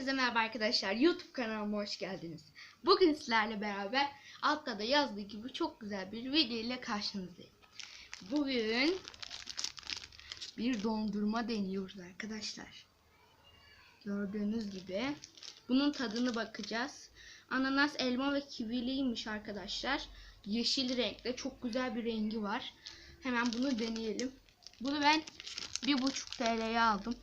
Hepinize merhaba arkadaşlar. YouTube kanalıma hoş geldiniz. Bugün sizlerle beraber altta da yazdığı gibi çok güzel bir video ile karşınızdayım. Bugün bir dondurma deniyoruz arkadaşlar. Gördüğünüz gibi bunun tadını bakacağız. Ananas, elma ve kiviliymiş arkadaşlar. Yeşil renkte çok güzel bir rengi var. Hemen bunu deneyelim. Bunu ben 1,5 TL'ye aldım.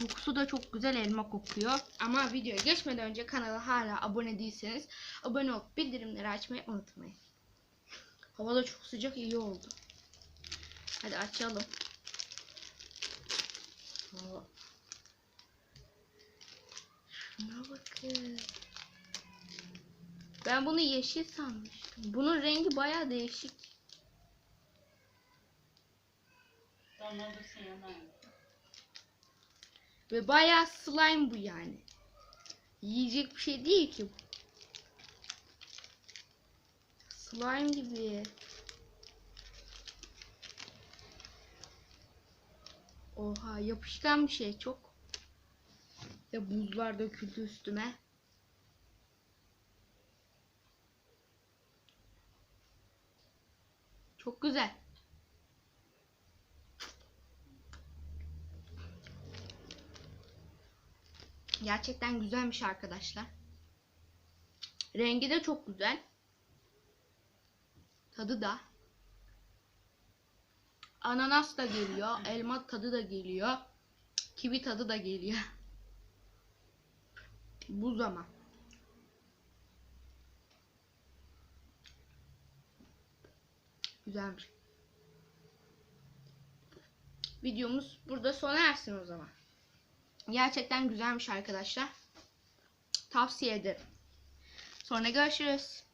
Kokusu da çok güzel elma kokuyor. Ama videoya geçmeden önce kanala hala abone değilseniz abone olup bildirimleri açmayı unutmayın. Hava da çok sıcak iyi oldu. Hadi açalım. Şuna bakın. Ben bunu yeşil sanmıştım. Bunun rengi baya değişik. Dondurucusu yanar. Ve bayağı slime bu yani. Yiyecek bir şey değil ki bu. Slime gibi. Oha yapışkan bir şey çok. Ve buzlar döküldü üstüme. Çok güzel. Gerçekten güzelmiş arkadaşlar. Rengi de çok güzel. Tadı da. Ananas da geliyor. Elma tadı da geliyor. Kivi tadı da geliyor. Buz ama. Güzelmiş. Videomuz burada sona ersin o zaman. Gerçekten güzelmiş arkadaşlar. Tavsiye ederim. Sonra görüşürüz.